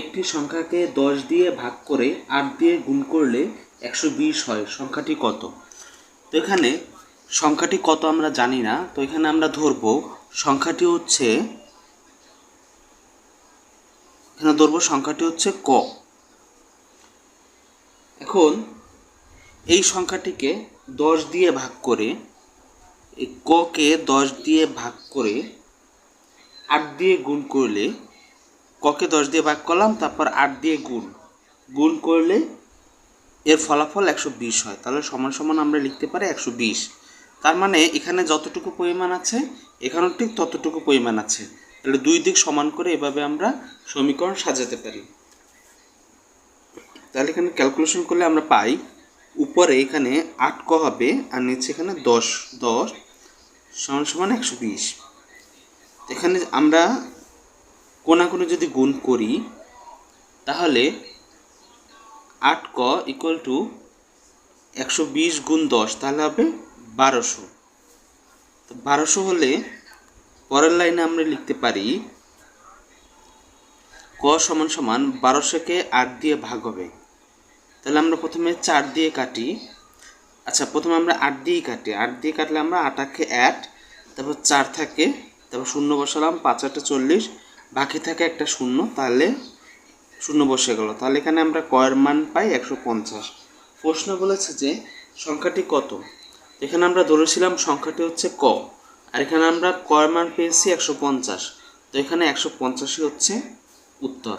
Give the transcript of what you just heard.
একটি সংখ্যাকে দশ দিয়ে ভাগ করে আট দিয়ে গুণ করলে একশো বিশ হয়। সংখ্যাটি কত? তো এখানে সংখ্যাটি কত আমরা জানি না। তো এখানে আমরা ধরবো, সংখ্যাটি হচ্ছে, এখানে ধরবো সংখ্যাটি হচ্ছে ক। এখন এই সংখ্যাটিকে দশ দিয়ে ভাগ করে, এই ককে দশ দিয়ে ভাগ করে আট দিয়ে গুণ করলে ককে দশ দিয়ে ভাগ করলাম, তারপর আট দিয়ে গুণ। গুণ করলে এর ফলাফল একশো বিশ হয়। তাহলে সমান সমান আমরা লিখতে পারি একশো বিশ। তার মানে এখানে যতটুকু পরিমাণ আছে, এখানেও ঠিক ততটুকু পরিমাণ আছে। তাহলে দুই দিক সমান করে এভাবে আমরা সমীকরণ সাজাতে পারি। তাহলে এখানে ক্যালকুলেশন করলে আমরা পাই, উপরে এখানে আট ক হবে আর নিচে এখানে দশ দশ সমান সমান একশো বিশ। এখানে আমরা কোনাকুনি যদি গুণ করি, তাহলে আট ক ইকুয়াল টু একশো বিশ গুণ দশ, তাহলে হবে বারোশো। তো বারোশো হলে পরের লাইনে আমরা লিখতে পারি, ক সমান সমান বারোশোকে আট দিয়ে ভাগ হবে। তাহলে আমরা প্রথমে চার দিয়ে কাটি। আচ্ছা প্রথমে আমরা আট দিয়েই কাটি। আট দিয়ে কাটলে আমরা আটাকে এক তারপর চার থাকে, তারপর শূন্য বসালাম, পাঁচ আটটা চল্লিশ বাকি থাকে একটা শূন্য, তাহলে শূন্য বসে গেল। তাহলে এখানে আমরা কয়ের মান পাই একশো পঞ্চাশ। প্রশ্ন বলেছে যে সংখ্যাটি কত? এখানে আমরা ধরেছিলাম সংখ্যাটি হচ্ছে ক, আর এখানে আমরা কয়ের মান পেয়েছি একশো পঞ্চাশ। তো এখানে একশো পঞ্চাশই হচ্ছে উত্তর।